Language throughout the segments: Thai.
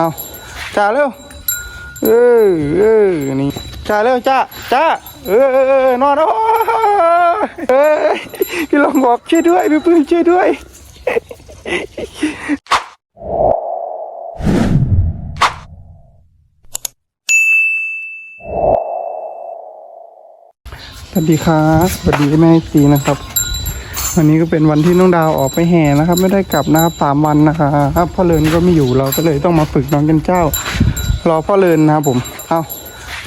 เอาจ้าเร็วเออเออนี่จ้าเร็วจ้าจ้าเออเออเออนอนโอ้ยเอ้ยพี่ลองบอกช่วยด้วยพี่ปื้มช่วยด้วยสวัสดีครับสวัสดีแม่ซีนะครับ วันนี้ก็เป็นวันที่น้องดาวออกไปแห่นะครับ ไม่ได้กลับนะครับสามวันนะครับพ่อเลินก็ไม่อยู่เราก็เลยต้องมาฝึกน้องกันเจ้ารอพ่อเลินนะครับผมเอา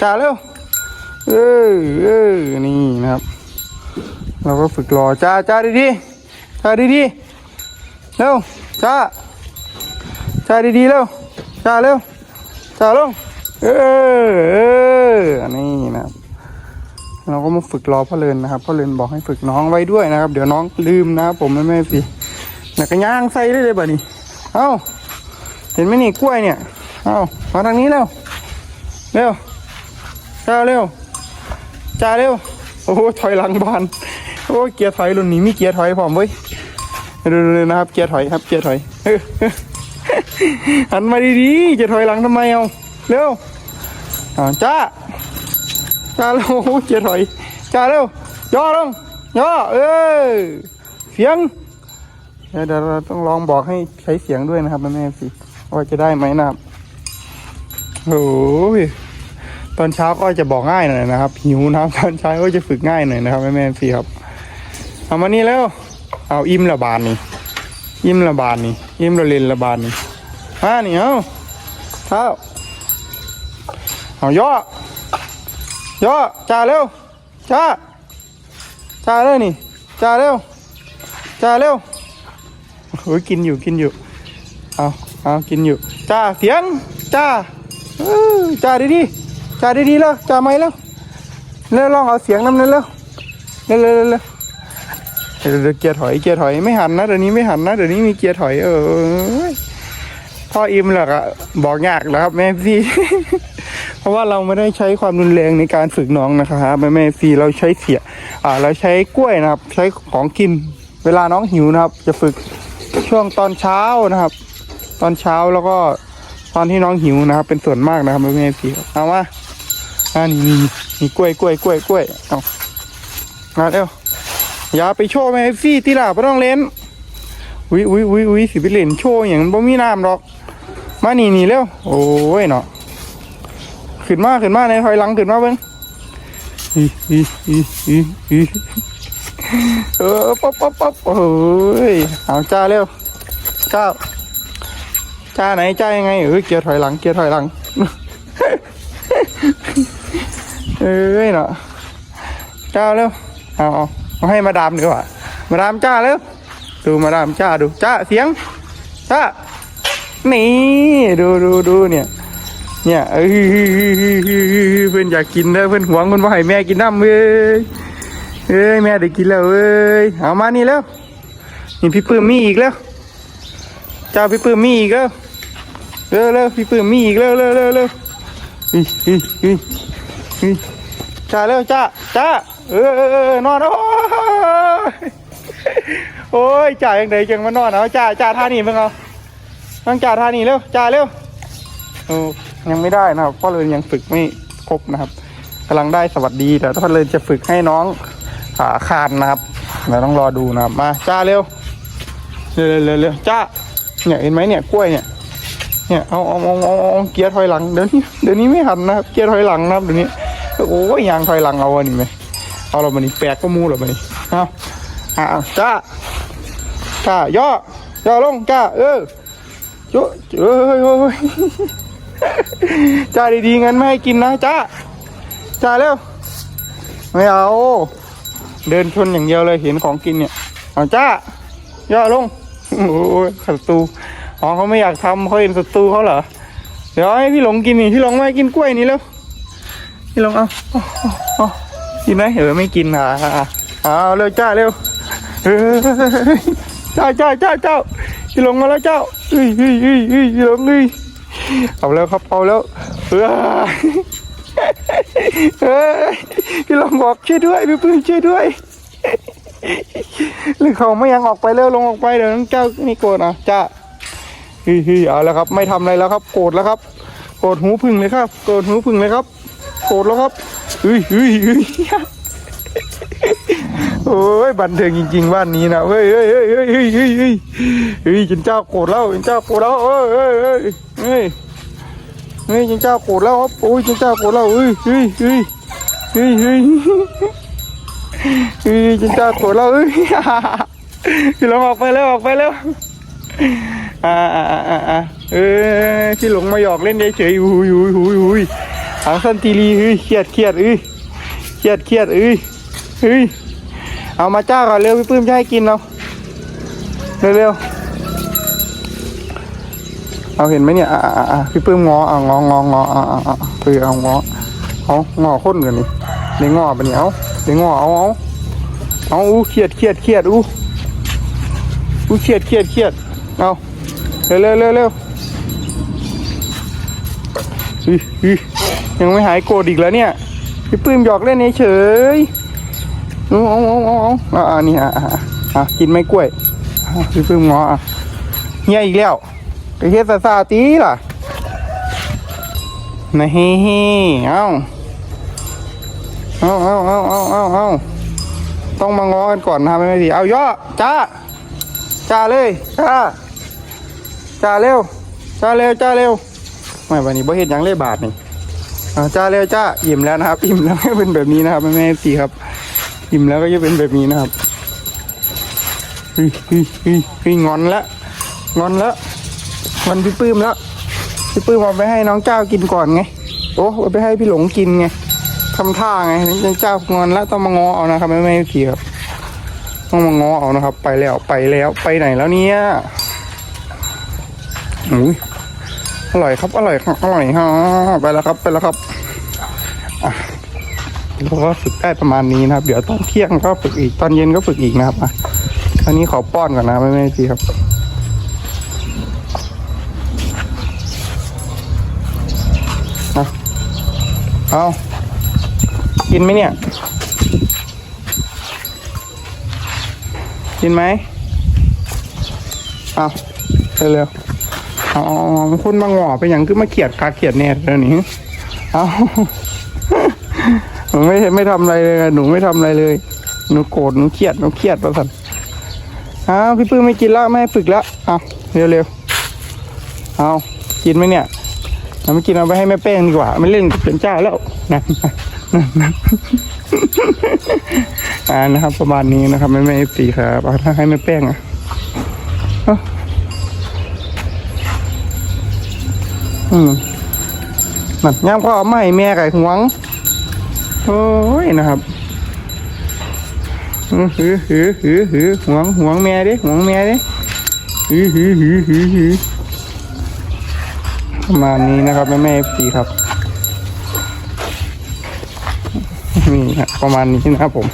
จ่าเร็วเออเออนี่นะครับ เราก็ฝึกรอจ้าจ้าดีๆจ้าดีๆเร็วจ้าจ้าดีๆเร็วจ้าเร็วจ้าลงเออเออนี่นะครับ เราก็มาฝึกรอพ่อเลินนะครับพ่อเลินบอกให้ฝึกน้องไว้ด้วยนะครับ เดี๋ยวน้องลืมนะครับผมแม่สิแล้วก็ย่างใส่ได้เลยบ่นี่เอ้าเห็นไหมนี่กล้วยเนี่ยเอ้ามาทางนี้เร็วเร็วจ้าเร็วจ้าเร็วโอ้โหถอยหลังบานโอ้ยเกียร์ถอยรุ่นนี้มีเกียร์ถอยพร้อมเว้ยดูๆนะครับเกียร์ถอยครับเกียร์ถอยออหันมาดีๆจะถอยหลังทำไมเอาเร็วอ่าจ้า จ้าเร็วโอ้โหเจียถอยจ้าเร็วย่อลงย่อเออเสียงเดี๋ยวเราต้องลองบอกให้ใช้เสียงด้วยนะครับแม่แม่สิว่าจะได้ไหมนะครับโอ้โหตอนเช้าก็จะบอกง่ายหน่อยนะครับหิวนะครับตอนเช้าก็จะฝึกง่ายหน่อยนะครับแม่แม่สิครับเอามานี่แล้ว เอาอิ่มละบานนี่อิ่มละบานนี่อิ่มละเลนละบานนี่มานี่เอาเท้าเอาย่อ ย่อจ่าเร็วจ่าจ่าเร็วนี่จ่าเร็วจ่าเร็วโอ้ยกินอยู่กินอยู่เอาเอากินอยู่จ่าเสียงจ่าเออจ่าดีๆจ่าดีๆแล้วจ่าไม่แล้วเร็วลองเอาเสียงน้ำนั้นแล้วเร็วเร็วเร็วเร็วเดี๋ยวเดี๋ยวเกียร์ถอยเกียร์ถอยไม่หันนะเดี๋ยวนี้ไม่หันนะเดี๋ยวนี้มีเกียร์ถอยเออพ่ออิ่มหรอกอะบอกยากแล้วครับแม่พี่ เพราะว่าเราไม่ได้ใช้ความรุนแรงในการฝึกน้องนะครับแม่แม่ฟีเราใช้เสียอ่าเราใช้กล้วยนะครับ ใช้ของกิน เวลาน้องหิวนะครับ จะฝึกช่วงตอนเช้านะครับ ตอนเช้าแล้วก็ตอนที่น้องหิวนะครับ เป็นส่วนมากนะครับแม่แม่ฟีเอามาอ่านี่นี่นี่กล้วยกล้วยกล้วยกล้วยเอามาเร็วอย่าไปโชว์แม่ฟีที่ล่ะไม่ต้องเล่นอุ้ยอุ้ยอุ้ยอุ้ยสิไปเล่นโชว์อย่างนั้นบ่มีน้ำหรอก มานี่นี่เร็ว โอ้ยเนาะ ขึ้นมาขึ้นมาในถอยหลังขึ้นมาเบิ้งอีอีอีอีอีเออป๊อปป๊อปป๊อปโอ้ยเอาจ้าเร็วจ้าจ้าไหนจ้ายังไงเออเกียร์ถอยหลังเกียร์ถอยหลังเอ้ยเนาะจ้าเร็วเอาเอาเอาให้มาดามดีกว่ามาดามจ้าเร็วดูมาดามจ้าดูจ้าเสียงจ้านี่ดูดูดูเนี่ย เนี่ยเอ้ยเพื่อนอยากกินแล้วเพื่อนหวงเพื่อนว่าให้แม่กินน้ำเว้ยเอ้ยแม่ได้กินแล้วเว้ยเอามานี่แล้วนี่พี่ปื้มมีอีกแล้ว เจ้าพี่ปื้มมีอีกแล้วเร็วเร็วพี่ปื้มมีอีกแล้วเร็วเร็วเร็วอีอีอีอีจ้าเร็วจ้าจ้าเออเออเออนอนโอ้ยโอ้ยจ่ายังไงจังมานอนเอาจ่าจ่าท่านี่เพิ่งเอาต้องจ่าท่านี่เร็วจ่าเร็วเออ ยังไม่ได้นะครับพ่อเลยยังฝึกไม่ครบนะครับกำลังได้สวัสดีแต่พ่อเลยจะฝึกให้น้องขาคานนะครับเดี๋ยวต้องรอดูนะครับมาจ้าเร็วเร็วเร็วเร็วจ้าเนี่ยเห็นไหมเนี่ยกล้วยเนี่ยเนี่ยเอาเอาเอาเอาเอาเกียร์ถอยหลังเดี๋ยวนี้เดี๋ยวนี้ไม่หันนะครับเกียร์ถอยหลังนะครับเดี๋ยวนี้โอ้ยยางถอยหลังเอาอันนี้ไหมเอาเราบันนี้แปลกก็มูเราบันนี้เอาอ่าจ้าจ้าย่อย่อลงจ้าเออโยเอ้ยเอ้ยเอ้ย จ้าดีๆงั้นไม่ให้กินนะจ้าจ้าเร็ว ไม่เอา เดินชนอย่างเดียวเลยเห็นของกินเนี่ยเอาจ้าย่อลงโอ้ยศัตรูอ๋อเขาไม่อยากทำเขาเห็นศัตรูเขาเหรอเดี๋ยวให้พี่หลงกินนี่พี่หลงไม่กินกล้วยนี่แล้วพี่หลงเอาเอาเอกินไหมเออไม่กินอะอะอะเอาเร็วจ้าเร็วเจ้าจ้าจ้าเจ้าพี่หลงมาแล้วเจ้าเฮ้ยเฮ้ยเฮ้ยเฮ้ยพี่หลงเฮ้ย เอาแล้วครับเอาแล้วเออเฮ้ยพี่ลองบอกช่วยด้วยพี่ปื้มช่วยด้วยหรือเขาไม่ยังออกไปแล้วลงออกไปเดี๋ยวน้องเจ้านี่โกรธอะจ้าฮ้ยเฮ้ยเอาแล้วครับ ไม่ทำอะไรแล้วครับ โกรธแล้วครับ โกรธหูพึ่งเลยครับ โกรธหูพึ่งเลยครับ โกรธแล้วครับเฮ้ยเฮ้ยเฮ้ย โอ้ยบันเทิงจริงๆบ้านนี้นะเฮ้ยเฮ้ยเฮ้ยเฮ้ยเฮ้ยเฮ้ยเฮ้ยเฮ้ยจินเจ้าโกรธแล้วจินเจ้าโกรธแล้วเฮ้ยเฮ้ยเฮ้ยเฮ้ยเฮ้ยจินเจ้าโกรธแล้วครับโอ้ยจินเจ้าโกรธแล้วเฮ้ยเฮ้ยเฮ้ยเฮ้ยเฮ้ยเฮ้ยจินเจ้าโกรธแล้วเฮ้ยพี่หลงออกไปแล้วออกไปแล้วอ่าอ่าอ่าอ่าเอ้ยพี่หลงมาหยอกเล่นเฉยๆอุ้ยอุ้ยอุ้ยอุ้ยหางสันตีรีเฮ้ยเครียดเครียดเอ้ยเครียดเครียดเอ้ย เฮ้ย เอามาจ้าก่อนเร็วพี่ปื้มจะให้กินเราเร็วๆเอาเห็นไหมเนี่ย อะอะอะพี่ปื้มงออะงององออะอะอะเออเอางอเอางอข้นกันนี่เดี๋ยวงอไปเนี่ยเอาเดี๋ยวงอเอาเอาเอาอู้เครียดเครียดเครียดอู้อู้เครียดเครียดเครียดเอาเร็วเร็วเร็วเร็วยังไม่หายโกรธอีกแล้วเนี่ยพี่ปื้มหยอกเล่นเฉย เอาเอาเอาเอาอาอ่านี่อะอะอะอะกินไม่กล้วยอะพี่พึ่งงออะเฮียอีกแล้วไปเฮ็ดซาซาตีล่ะนะเฮ้เฮ้เอาเอาเอาเอาเอาเอาเอาต้องมางอกันก่อนนะไม่ไม่ดีเอาย่อจ้าจ้าเลยจ้าจ้าเร็วจ้าเร็วจ้าเร็วไม่วันนี้บ่เห็นยังเลยบาทนี่อ่าจ้าเร็วจ้าอิ่มแล้วนะครับ อิ่มแล้วไม่เป็นแบบนี้นะครับแม่แม่สีครับ อิ่มแล้วก็จะเป็นแบบนี้นะครับฮ้ยเฮ้ยเฮ้ยเฮ้ยงอนละงอนละงอนพี่ปื้มแล้วพี่ปื้มเอาไปให้น้องเจ้ากินก่อนไงโอ้เอาไปให้พี่หลงกินไงทำท่าไงน้องเจ้างอนแล้วต้องมางอเอานะครับไม่ไม่ทีครับต้องมางอเอานะครับ ไปแล้วไปแล้วไปไหนแล้วเนี่ยอุ้ยอร่อยครับอร่อยครับอร่อยฮะไปแล้วครับไปแล้วครับ เราก็ฝึกได้ประมาณนี้นะครับ เดี๋ยวตอนเที่ยงก็ฝึกอีก ตอนเย็นก็ฝึกอีกนะครับอะอันนี้ขอป้อนก่อนนะไม่ไม่ทีครับเอาเอากินไหมเนี่ย กินไหมเอาเร็วๆเอาเอาเอาคุณบางหวอไปอย่างคือมาเขียดกาเขียดเนี่ยเดี๋ยวนี้เอา หนูไม่ไม่ทำอะไรเลยหนูไม่ทำอะไรเลย หนูโกรธหนูเครียดหนูเครียดประสันอ้าวพี่ปื้มไม่กินล้วไม่ฝึกล้วเอาเร็วเร็วๆเอากินไหมเนี่ยเอาไม่กินเอาไปให้แม่แป้งดีกว่าไม่เล่นกับเป็นเจ้าแล้วนะนะนะอ่านะครับประมาณนี้นะครับไม่ไม่ตีครับเอาถ้าให้แม่แป้งอะอืมนั่นย่างพ่อเอาไม่แม่ไก่หวง โอ้ยนะครับหือหือหือหือหือหวงหวงแม่ดิหวงแม่ดิหือหือหือหือหือประมาณนี้นะครับแม่แม่สีครับนี่ฮะประมาณนี้นะครับผม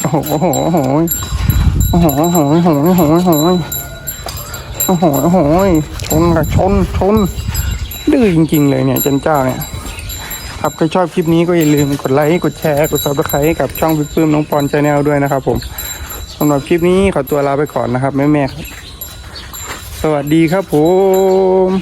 โอ้โหโอ้โหโอ้โหโอ้โหโอ้โหโอ้โหโอ้โหโอ้โหโอ้โหโอ้โหชนกับชนชน ดื้อจริง ๆ เลยเนี่ยจันเจ้าเนี่ยครับใครชอบคลิปนี้ก็อย่าลืมกดไลค์กดแชร์กดซับสไครต์กับช่องพี่ปื้มน้องปอนชาแนลด้วยนะครับผมสำหรับคลิปนี้ขอตัวลาไปก่อนนะครับแม่ๆครับ สวัสดีครับผม